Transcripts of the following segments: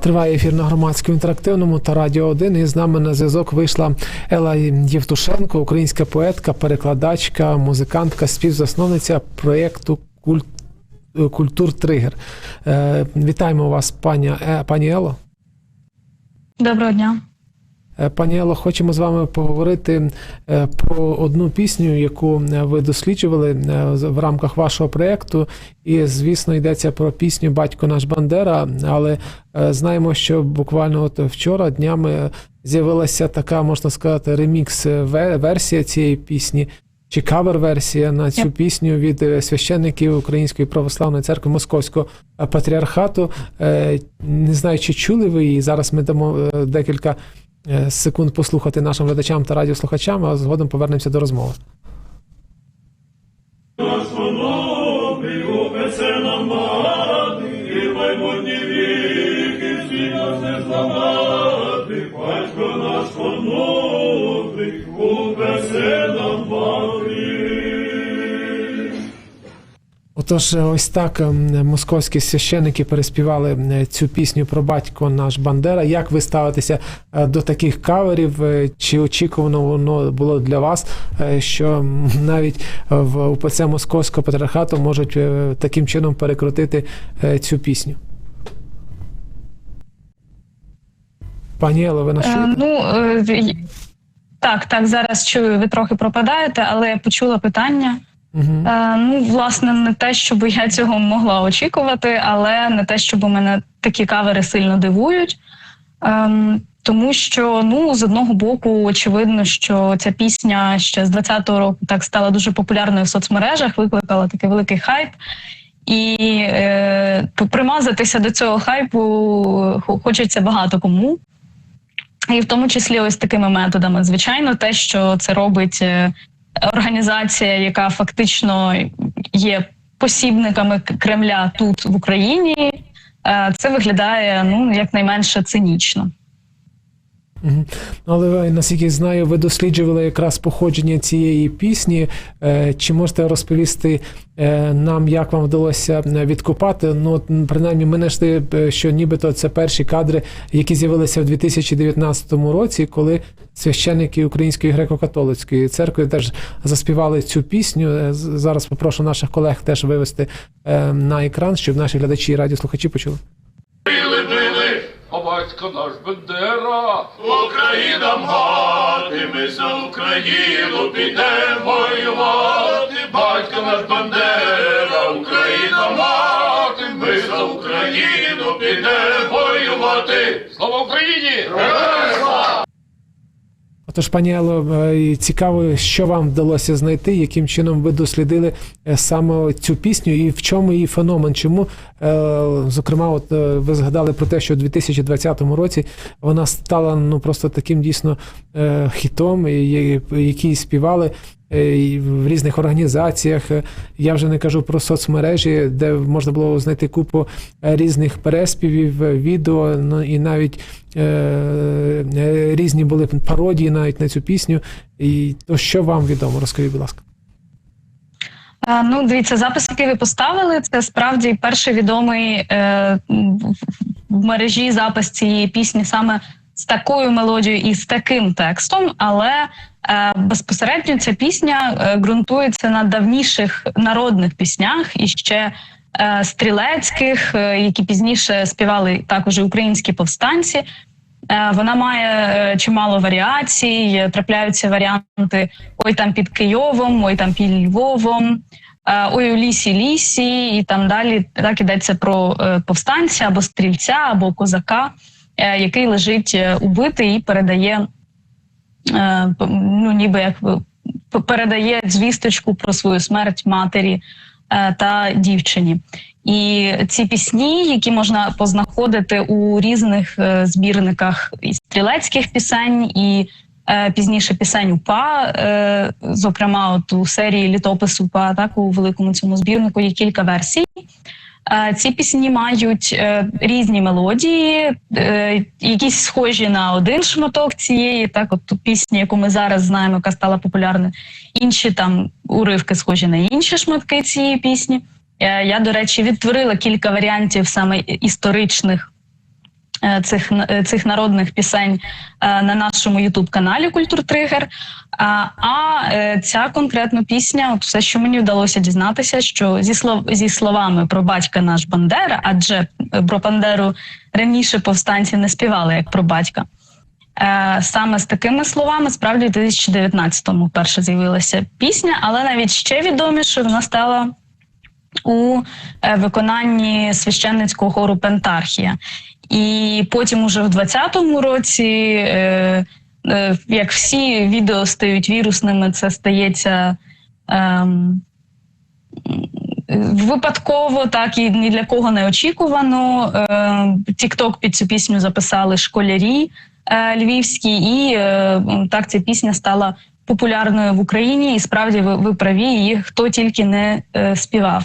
Триває ефір на громадському інтерактивному та радіо 1. І з нами на зв'язок вийшла Ела Євтушенко, українська поетка, перекладачка, музикантка, співзасновниця проєкту Культ. Культур Тригер. Е, вітаємо вас, пані, е, пані Ело. Доброго дня. Е, Пані Ело, хочемо з вами поговорити е, про одну пісню, яку е, ви досліджували в рамках вашого проєкту. І, звісно, йдеться про пісню Батько наш Бандера. Але знаємо, що буквально от вчора днями з'явилася така, можна сказати, ремікс е, ве- версія цієї пісні. Чи кавер-версія на цю пісню від священників Української православної церкви Московського патріархату? Не знаю, чи чули ви її. Зараз ми дамо декілька секунд послухати нашим глядачам та радіослухачам, а згодом повернемося до розмови. Отож, е, ось так ем, московські священики переспівали е, цю пісню про батько наш Бандера. Як ви ставитеся е, до таких каверів? Чи очікувано воно було для вас, що навіть в УПЦ Московського патріархату можуть таким чином перекрутити цю пісню? Пані Ело, ви Е, чуєте? ну так, так, зараз чую, ви трохи пропадаєте, але я почула питання. Мгм. Е, ну, власне, не те, щоб я цього могла очікувати, але не те, щоб мене такі кавери сильно дивують. Ем, тому що ну з одного боку, очевидно, що ця пісня ще з 20-го року так стала дуже популярною в соцмережах, викликала такий великий хайп. І е, примазатися до цього хайпу хочеться багато кому. І в тому числі ось такими методами. Звичайно, те, що це робить е, організація, яка фактично є посібниками Кремля тут в Україні, е, це виглядає ну якнайменше цинічно. Мгм. Але наскільки знаю, ви досліджували якраз походження цієї пісні. Е, Чи можете розповісти е, нам, як вам вдалося е, відкопати? Ну, принаймні, ми знайшли, е, що нібито це перші кадри, які з'явилися в 2019 році, коли священники Української греко-католицької церкви теж заспівали цю пісню. Е, Зараз попрошу наших колег теж вивести е, на екран, щоб наші глядачі і радіослухачі почули. Батько наш Бендера, Україна мати, ми за Україну підемо воювати, батько наш Бандера, Україна мати, ми за Україну підемо воювати. слава Україні! Отож, пані Ело, е, цікаво, що вам вдалося знайти, яким чином ви дослідили е, саме цю пісню і в чому її феномен? Чому, е, зокрема, от ви згадали про те, що у 2020 році вона стала ну просто таким дійсно хітом, який співали. Е, В різних організаціях Е, я вже не кажу про соцмережі, де можна було знайти купу е, різних переспівів, відео, ну і навіть різні були пародії навіть на цю пісню. І то що вам відомо? Розкажіть, будь ласка. Ну, дивіться, запис, який ви поставили, це справді перший відомий е, в мережі запис цієї пісні саме з такою мелодією і з таким текстом, але е, безпосередньо ця пісня е, ґрунтується на давніших народних піснях і ще е, стрілецьких, е, які пізніше співали також і українські повстанці. Вона має чимало варіацій. Трапляються варіанти ой там під Києвом, ой там під Львовом, ой у лісі лісі, і там далі так ідеться про повстанця або стрільця, або козака, який лежить е, убитий і передає, е, ну ніби як передає звісточку про свою смерть матері е, та дівчині. І ці пісні, які можна познаходити у різних е, збірниках і стрілецьких пісень, і е, пізніше пісень УПА, е, зокрема, от у серії літопис УПА, так у великому цьому збірнику є кілька версій. Ці пісні мають е, різні мелодії, е, якісь схожі на один шматок цієї, так, от ту пісню, яку ми зараз знаємо, яка стала популярною. Інші там уривки схожі на інші шматки цієї пісні. Е, Я, до речі, відтворила кілька варіантів саме історичних цих, е, цих народних пісень е, на нашому Ютуб-каналі Культуртригер. А, а е, ця конкретна пісня, от все, що мені вдалося дізнатися, що зі слов зі словами про батька наш Бандера, адже е, про Бандеру раніше повстанці не співали як про батька. Е, саме з такими словами справді в 2019-му вперше з'явилася пісня, але навіть ще відоміше вона стала у е, виконанні священницького хору Пентархія. І потім, уже в 20-му році, е, е, як всі відео стають вірусними, це стається. ем, Випадково, так і ні для кого не очікувано. Тікток під цю пісню записали школярі е, львівські, і е, так ця пісня стала популярною в Україні. І справді ви, ви праві, її хто тільки не е, співав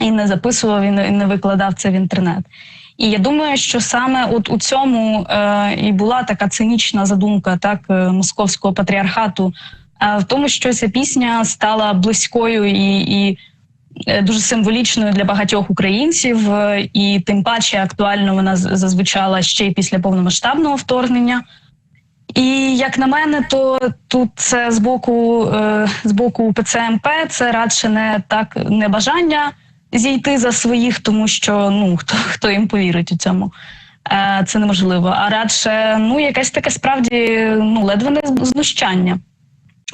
і не записував, і не викладав це в інтернет. І я думаю, що саме от у цьому е, і була така цинічна задумка так е, московського патріархату, е, в тому, що ця пісня стала близькою і, і е, дуже символічною для багатьох українців, е, і тим паче актуально вона зазвучала ще й після повномасштабного вторгнення. І як на мене, то тут це з боку, е, з боку ПЦМП це радше не так не бажання зійти за своїх, тому що ну хто хто їм повірить у цьому. Е, Це неможливо. А радше ну якесь таке справді ну ледве не знущання.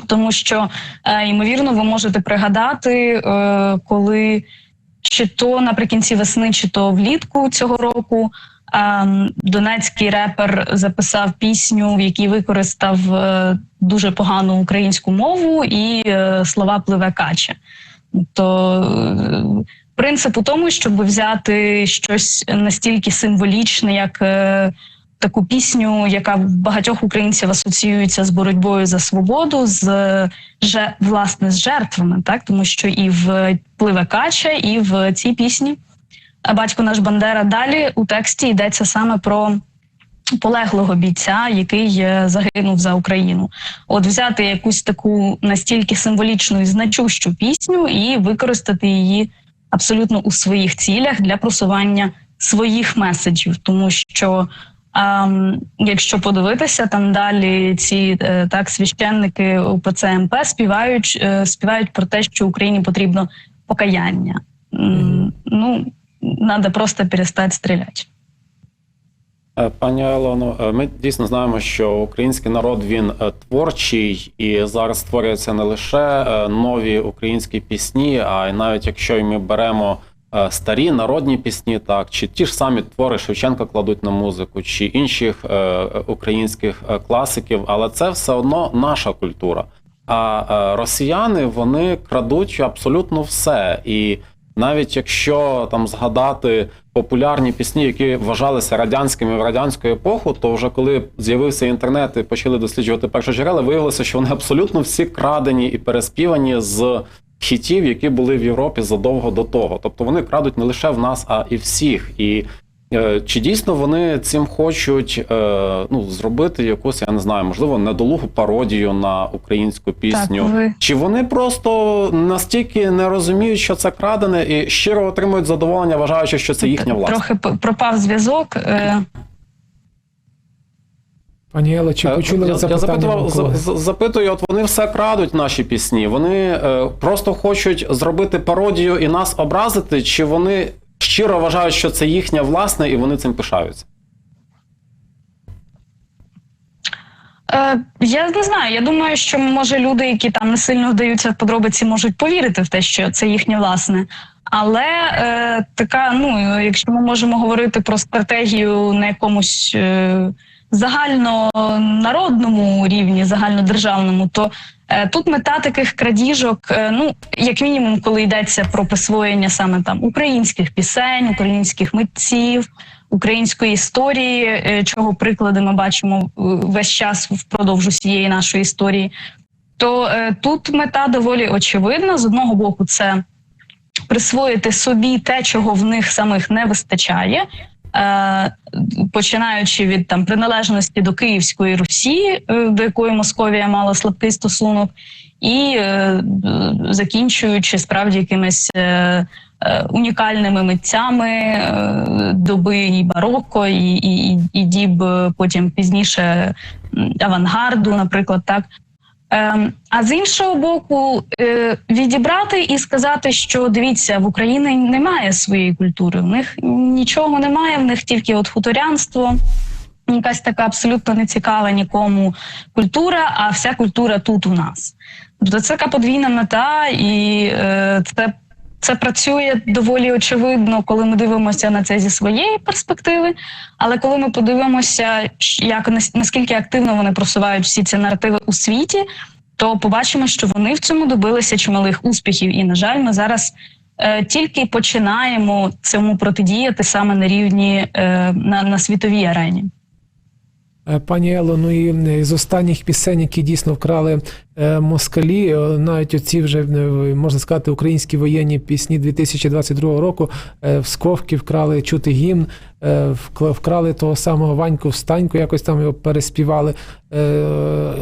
Тому що, е, ймовірно, ви можете пригадати, е, коли чи то наприкінці весни, чи то влітку цього року донецький репер записав пісню, в якій використав дуже погану українську мову і слова пливе каче. То принцип у тому, щоб взяти щось настільки символічне, як е, таку пісню, яка багатьох українців асоціюється з боротьбою за свободу, з же власне з жертвами, так тому що і в пливе кача, і в цій пісні батько наш Бандера. Далі у тексті йдеться саме про полеглого бійця, який е, загинув за Україну. От взяти якусь таку настільки символічну і значущу пісню і використати її абсолютно у своїх цілях для просування своїх меседжів, тому що. А, якщо подивитися, там далі ці е, так священники УПЦ МП співають, е, співають про те, що Україні потрібно покаяння. Ну, треба просто перестати стріляти. Е, Пані Елоно, е, ми дійсно знаємо, що український народ він е, творчий і зараз створюються не лише нові українські пісні, а й навіть якщо ми беремо старі народні пісні, так чи ті ж самі твори Шевченка кладуть на музику, чи інших українських класиків, але це все одно наша культура. А росіяни вони крадуть абсолютно все і. Навіть якщо там згадати популярні пісні, які вважалися радянськими в радянську епоху, то вже коли з'явився інтернет і почали досліджувати першоджерела, виявилося, що вони абсолютно всі крадені і переспівані з хітів, які були в Європі задовго до того. Тобто вони крадуть не лише в нас, а і всіх. І чи дійсно вони цим хочуть е, ну, зробити якусь, я не знаю, можливо, недолугу пародію на українську пісню? Так, ви Чи вони просто настільки не розуміють, що це крадене, і щиро отримують задоволення, вважаючи, що це їхня власність? трохи пропав зв'язок. Е, Пані Ело, чи Е, почули я, це я запитував, за- за- запитую, от вони все крадуть наші пісні. Вони е, просто хочуть зробити пародію і нас образити, чи вони щиро вважають, що це їхнє власне, і вони цим пишаються? Е, я не знаю. Я думаю, що може люди, які там не сильно вдаються в подробиці, можуть повірити в те, що це їхнє власне. Але е, така, ну якщо ми можемо говорити про стратегію на якомусь е, загальнонародному рівні, загальнодержавному, то тут мета таких крадіжок, е, ну як мінімум, коли йдеться про присвоєння саме там українських пісень, українських митців, української історії, е, чого приклади ми бачимо е, весь час впродовж усієї нашої історії, то е, тут мета доволі очевидна. З одного боку, це присвоїти собі те, чого в них самих не вистачає. Е, Починаючи від там приналежності до Київської Русі, е, до якої Московія мала слабкий стосунок, і е, закінчуючи справді якимись унікальними митцями доби і бароко, і, і, і- діб потім пізніше авангарду, наприклад, так. Ем, А з іншого боку, е, відібрати і сказати, що дивіться, в Україні немає своєї культури, в них нічого немає, в них тільки от хуторянство, якась така абсолютно не цікава нікому культура, а вся культура тут у нас. Тобто це така подвійна мета, і е, це, це працює доволі очевидно, коли ми дивимося на це зі своєї перспективи. Але коли ми подивимося, як наскільки активно вони просувають всі ці наративи у світі, то побачимо, що вони в цьому добилися чималих успіхів. І, на жаль, ми зараз е, тільки починаємо цьому протидіяти саме на рівні е, на, на світовій арені. Е, Пані Ело, ну і е, з останніх пісень, які дійсно вкрали е, москалі, навіть оці вже можна сказати українські воєнні пісні 2022 року. В Сковки вкрали чути гімн, вкрали того самого Ваньку Встаньку, якось там його переспівали.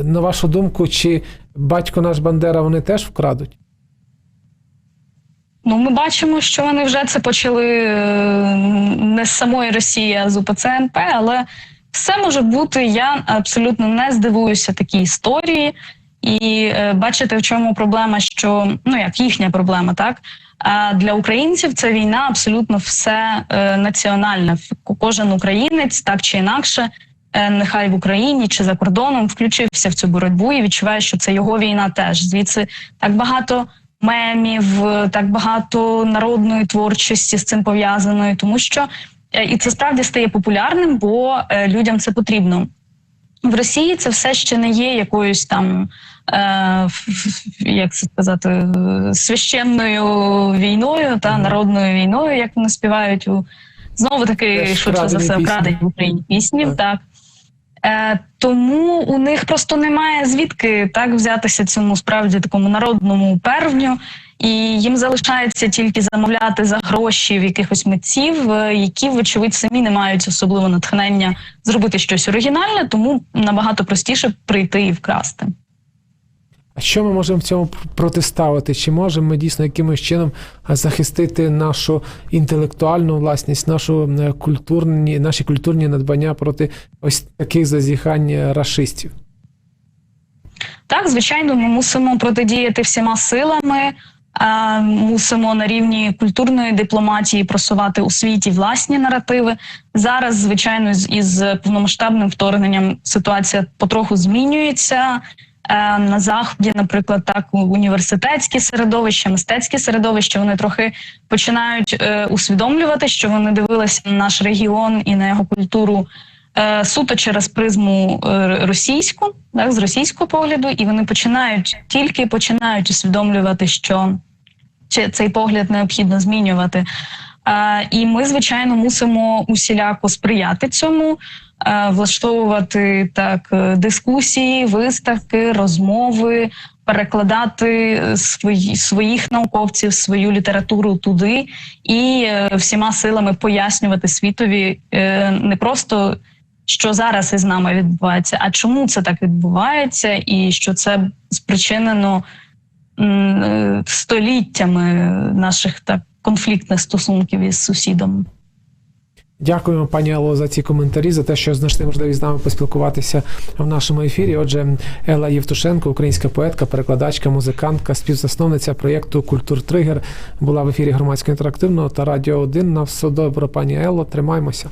На вашу думку, чи батько наш Бандера вони теж вкрадуть? Ну, ми бачимо, що вони вже це почали не з самої Росії, а з УПЦ НП, але все може бути. Я абсолютно не здивуюся такій історії. І е, бачите, в чому проблема, що ну як їхня проблема, так а для українців ця війна абсолютно все е, національне. Кожен українець так чи інакше, е, нехай в Україні чи за кордоном включився в цю боротьбу і відчуває, що це його війна теж. Звідси так багато мемів, так багато народної творчості з цим пов'язаної, тому що і це справді стає популярним, бо е, людям це потрібно. В Росії це все ще не є якоюсь там, е, як це сказати, е, священною війною та народною війною, як вони співають у знову таки швидше за все пісні. вкрадені в Україні піснів. Так. Так. Е, тому у них просто немає звідки так взятися цьому справді такому народному первню, і їм залишається тільки замовляти за гроші в якихось митців, е, які, вочевидь, самі не мають особливо натхнення зробити щось оригінальне, тому набагато простіше прийти і вкрасти. А що ми можемо в цьому протиставити? Чи можемо ми дійсно якимось чином захистити нашу інтелектуальну власність, нашу е, культурні, наші культурні надбання проти ось таких зазіхань е, рашистів? Так, звичайно, ми мусимо протидіяти всіма силами. Мусимо на рівні культурної дипломатії просувати у світі власні наративи. Зараз, звичайно, із повномасштабним вторгненням ситуація потроху змінюється. Е, На заході, наприклад, так у- університетські середовища, мистецькі середовища, вони трохи починають е, усвідомлювати, що вони дивилися на наш регіон і на його культуру суто через призму е, російську, так, з російського погляду, і вони починають тільки починають усвідомлювати, що цей погляд необхідно змінювати. Е, і ми, звичайно, мусимо усіляко сприяти цьому, е, влаштовувати так е, дискусії, виставки, розмови, перекладати е, свої, своїх науковців, свою літературу туди і е, всіма силами пояснювати світові е, не просто що зараз із нами відбувається, а чому це так відбувається, і що це спричинено е, століттями наших так конфліктних стосунків із сусідом. Дякуємо, пані Алло, за ці коментарі, за те, що знайшли можливість з нами поспілкуватися в нашому ефірі. Отже, Елла Євтушенко, українська поетка, перекладачка, музикантка, співзасновниця проєкту Культур Тригер була в ефірі громадського інтерактивного та радіо 1. На все добре, пані Елло. Тримаймося.